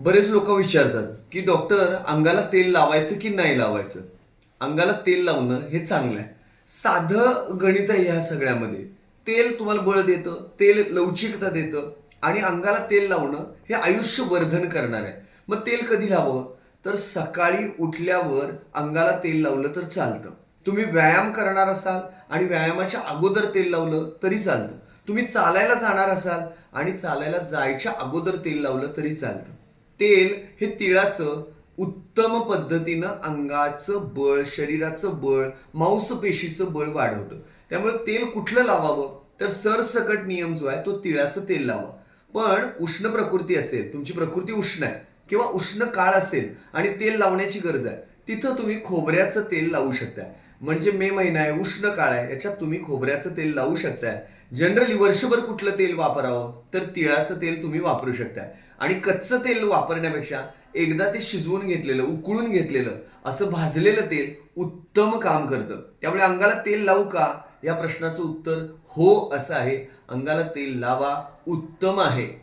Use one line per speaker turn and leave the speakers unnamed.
बरेच लोक विचारतात की डॉक्टर अंगाला तेल लावायचं की नाही लावायचं? अंगाला तेल लावणं हे चांगलं आहे. साधं गणित आहे ह्या सगळ्यामध्ये. तेल तुम्हाला बळ देतं तेल लवचिकता देतं आणि अंगाला तेल लावणं हे आयुष्य वर्धन करणार आहे. मग तेल कधी लावं तर सकाळी उठल्यावर अंगाला तेल लावलं तर चालतं. तुम्ही व्यायाम करणार असाल आणि व्यायामाच्या अगोदर तेल लावलं तरी चालतं. तुम्ही चालायला जाणार असाल आणि चालायला जायच्या अगोदर तेल लावलं तरी चालतं. तेल हे तिळाचं उत्तम पद्धतीनं अंगाचं बळ शरीराचं बळ मांसपेशीचं बळ वाढवतं. त्यामुळे तेल कुठलं लावावं? तर सरसकट नियम जो आहे तो तिळाचं तेल लावा. पण उष्ण प्रकृती असेल तुमची प्रकृती उष्ण आहे किंवा उष्ण काळ असेल आणि तेल लावण्याची गरज आहे तिथं तुम्ही खोबऱ्याचं तेल लावू शकता. म्हणजे मे महिना आहे उष्ण काळ आहे याच्यात तुम्ही खोबऱ्याचं तेल लावू शकताय. जनरली वर्षभर कुठलं तेल वापरावं तर तिळाचं तेल तुम्ही वापरू शकताय. आणि कच्चं तेल वापरण्यापेक्षा एकदा ते शिजवून घेतलेलं उकळून घेतलेलं असं भाजलेलं तेल उत्तम काम करतं. त्यामुळे अंगाला तेल लावू का? या प्रश्नाचं उत्तर हो असं आहे. अंगाला तेल लावा उत्तम आहे.